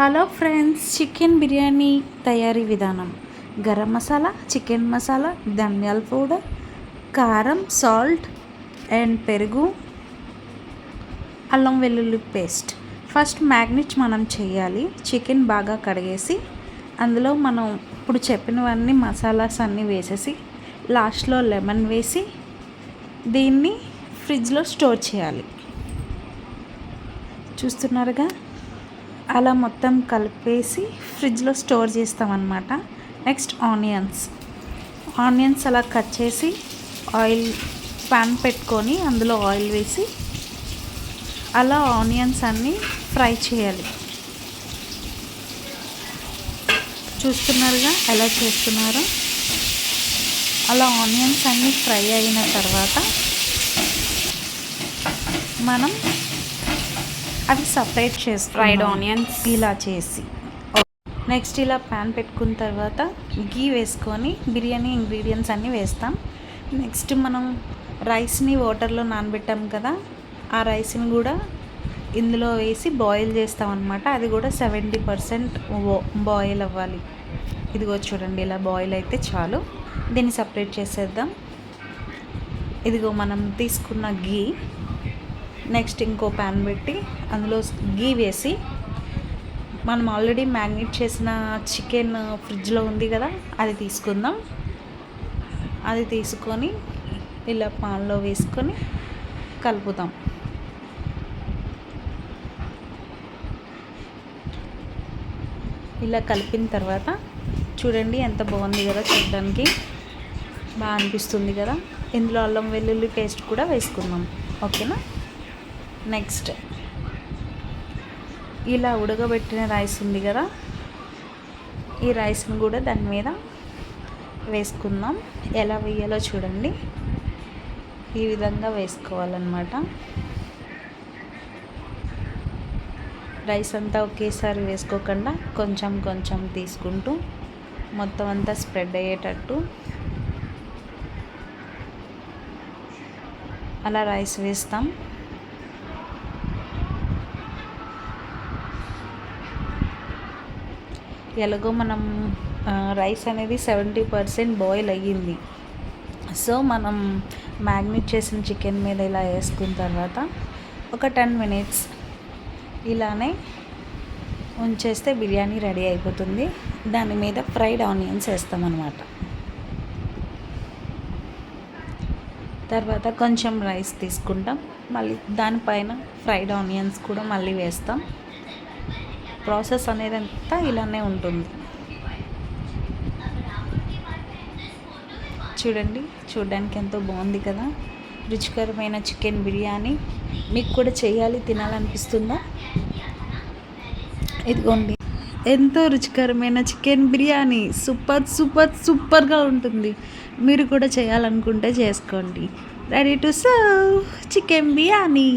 Hello friends chicken biryani తయారీ విధానం. Garam masala chicken masala ధనియాల పౌడర్ కారం సాల్ట్ అండ్ పెరుగు అల్లం వెల్లుల్లి పేస్ట్. ఫస్ట్ మ్యాగ్నెట్ మనం చేయాలి. చికెన్ బాగా కడిగేసి అందులో మనం ఇప్పుడు చెప్పినవన్నీ మసాలాస్ అన్నీ వేసేసి లాస్ట్లో లెమన్ వేసి దీన్ని ఫ్రిడ్జ్లో స్టోర్ చేయాలి. చూస్తున్నారుగా? అలా మొత్తం కలిపేసి ఫ్రిడ్జ్లో స్టోర్ చేస్తామన్నమాట. Next onions. ఆనియన్స్ అలా కట్ చేసి ఆయిల్ ప్యాన్ పెట్టుకొని అందులో ఆయిల్ వేసి అలా ఆనియన్స్ అన్నీ ఫ్రై చేయాలి. చూస్తున్నారుగా ఎలా చేస్తున్నారు? అలా ఆనియన్స్ అన్నీ ఫ్రై అయిన తర్వాత మనం అవి సపరేట్ చేసి ఫ్రైడ్ ఆనియన్స్ ఇలా చేసి. నెక్స్ట్ ఇలా ప్యాన్ పెట్టుకున్న తర్వాత గీ వేసుకొని బిర్యానీ ఇంగ్రీడియంట్స్ అన్నీ వేస్తాం. నెక్స్ట్ మనం రైస్ని వాటర్లో నానబెట్టాం కదా ఆ రైస్ని కూడా ఇందులో వేసి బాయిల్ చేస్తాం అనమాట అది కూడా సెవెంటీ పర్సెంట్ బాయిల్ అవ్వాలి. ఇదిగో చూడండి ఇలా బాయిల్ అయితే చాలు. దీన్ని సపరేట్ చేసేద్దాం. ఇదిగో మనం తీసుకున్న గీ నెక్స్ట్ ఇంకో ప్యాన్ పెట్టి అందులో గీ వేసి మనం ఆల్రెడీ మ్యాగ్నేట్ చేసిన చికెన్ ఫ్రిడ్జ్లో ఉంది కదా అది తీసుకుందాం. అది తీసుకొని ఇలా పాన్లో వేసుకొని కలుపుతాం ఇలా కలిపిన తర్వాత చూడండి ఎంత బాగుంది కదా చూడడానికి. బాగా అనిపిస్తుంది కదా. ఇందులో అల్లం వెల్లుల్లి పేస్ట్ కూడా వేసుకుందాం. ఓకేనా? నెక్స్ట్. ఇలా ఉడకబెట్టిన రైస్ ఉంది కదా ఈ రైస్ని కూడా దాని మీద వేసుకుందాం. ఎలా వేయాలో చూడండి. ఈ విధంగా వేసుకోవాలన్నమాట. రైస్ అంతా ఒకేసారి వేసుకోకుండా కొంచెం కొంచెం తీసుకుంటూ మొత్తం అంతా స్ప్రెడ్ అయ్యేటట్టు అలా రైస్ వేస్తాం. ఎలాగో మనం రైస్ అనేది సెవెంటీ పర్సెంట్ బాయిల్ అయ్యింది. సో మనం మ్యాగ్నేట్ చేసిన చికెన్ మీద ఇలా వేసుకున్న తర్వాత ఒక టెన్ మినిట్స్ ఇలానే ఉంచేస్తే బిర్యానీ రెడీ అయిపోతుంది. దాని మీద ఫ్రైడ్ ఆనియన్స్ వేస్తామన్నమాట. తర్వాత కొంచెం రైస్ తీసుకుంటాం. మళ్ళీ దానిపైన ఫ్రైడ్ ఆనియన్స్ కూడా మళ్ళీ వేస్తాం. ప్రాసెస్ అనేది అంతా ఇలానే ఉంటుంది. చూడండి చూడడానికి ఎంతో బాగుంది కదా. రుచికరమైన చికెన్ బిర్యానీ. మీకు కూడా చేయాలి తినాలనిపిస్తుందా? ఇదిగోండి. ఎంతో రుచికరమైన చికెన్ బిర్యానీ. సూపర్ సూపర్ సూపర్గా ఉంటుంది. మీరు కూడా చేయాలనుకుంటే చేసుకోండి. Ready to serve chicken biryani.